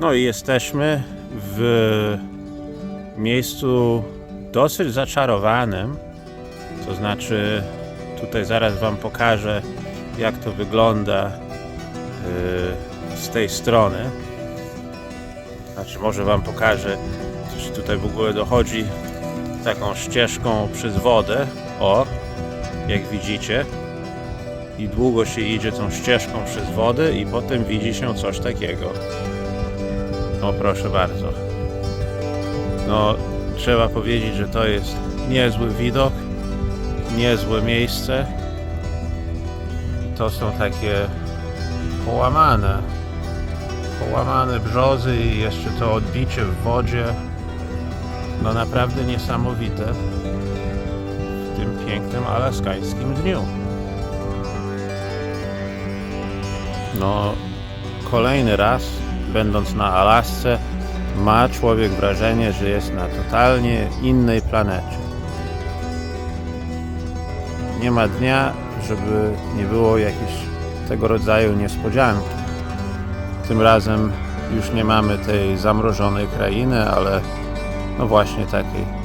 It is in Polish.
No i jesteśmy w miejscu dosyć zaczarowanym. To znaczy, tutaj zaraz Wam pokażę, jak to wygląda yy, z tej strony. Znaczy, może Wam pokażę, co się tutaj w ogóle dochodzi taką ścieżką przez wodę. O, jak widzicie. I długo się idzie tą ścieżką przez wodę, i potem widzi się coś takiego. O, proszę bardzo. No, trzeba powiedzieć, że to jest niezły widok, niezłe miejsce. I to są takie połamane, połamane brzozy i jeszcze to odbicie w wodzie. No naprawdę niesamowite w tym pięknym alaskańskim dniu. No, kolejny raz, będąc na Alasce, ma człowiek wrażenie, że jest na totalnie innej planecie. Nie ma dnia, żeby nie było jakiejś tego rodzaju niespodzianki. Tym razem już nie mamy tej zamrożonej krainy, ale no właśnie takiej